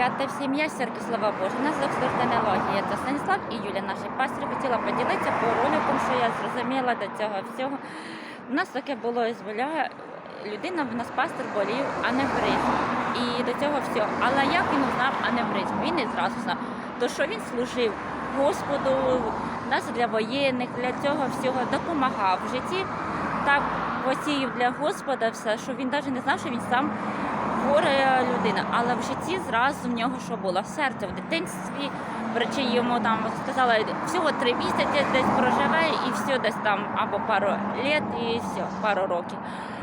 ребята, всім я Сергій Слава Божа. Нас звуть Тенелогія. Це Станіслав і Юля, наші пастори. Хотіла поділитися по роликам, що я зрозуміла до цього всього. У нас таке було із Воля. Людина в нас пастор болів аневризм. І до цього всього. Але як він узнав аневризм? Він і зразу знав. То що він служив Господу, нас для воєнних, для цього всього допомагав в житті. Так посіяв для Господа все, що він навіть не знав, що він сам хвора людина, але в житті зразу в нього що було? Серце в дитинстві. Врачі йому там сказали, всього три місяці десь проживе і все десь там або пару літ і все, пару років.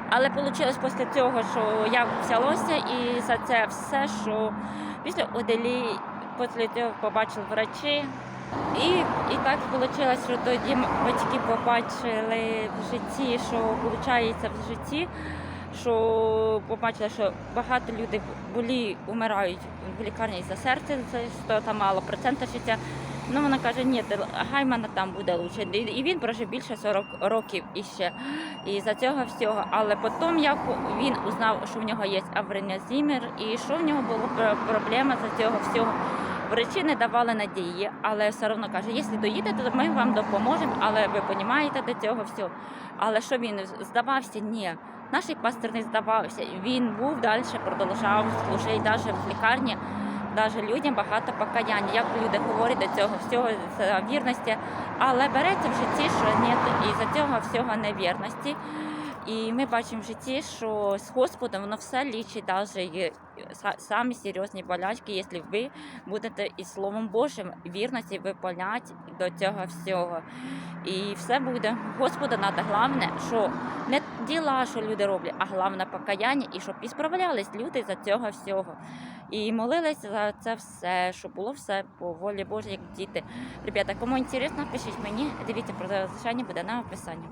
Але вийшло після цього, що як взялося, і за це все, що після оделі, після цього побачили врачі. І, і так вийшло, що тоді батьки побачили в житті, що виходить в житті, що побачили, що багато людей болі умирають в лікарні за серце, це там мало процента життя. Ну вона каже, ні, хай мене там буде лучше. І він прожив більше 40 років іще. І за цього всього. Але потім, як він узнав, що в нього є авренязімір, і що в нього була проблема за цього всього. Врачі не давали надії, але все одно каже, якщо доїдете, то ми вам допоможемо, але ви розумієте до цього всього. Але що він здавався? Ні. Наш пастор не здавався. Він був далі, продовжав служити навіть в лікарні. Навіть людям багато покаяння, як люди говорять до цього всього з вірності, але береться в житті, що ні, і за цього всього невірності. І ми бачимо в житті, що з Господом воно все лічить, навіть самі серйозні болячки, якщо ви будете із Словом Божим вірності виповняти до цього всього. І все буде. Господа треба головне, що не діла, що люди роблять, а головне покаяння, і щоб і справлялись люди за цього всього. І молилися за це все, щоб було все по волі Божій, як діти. Ребята, кому інтересно, пишіть мені, дивіться про залишання буде на описанні.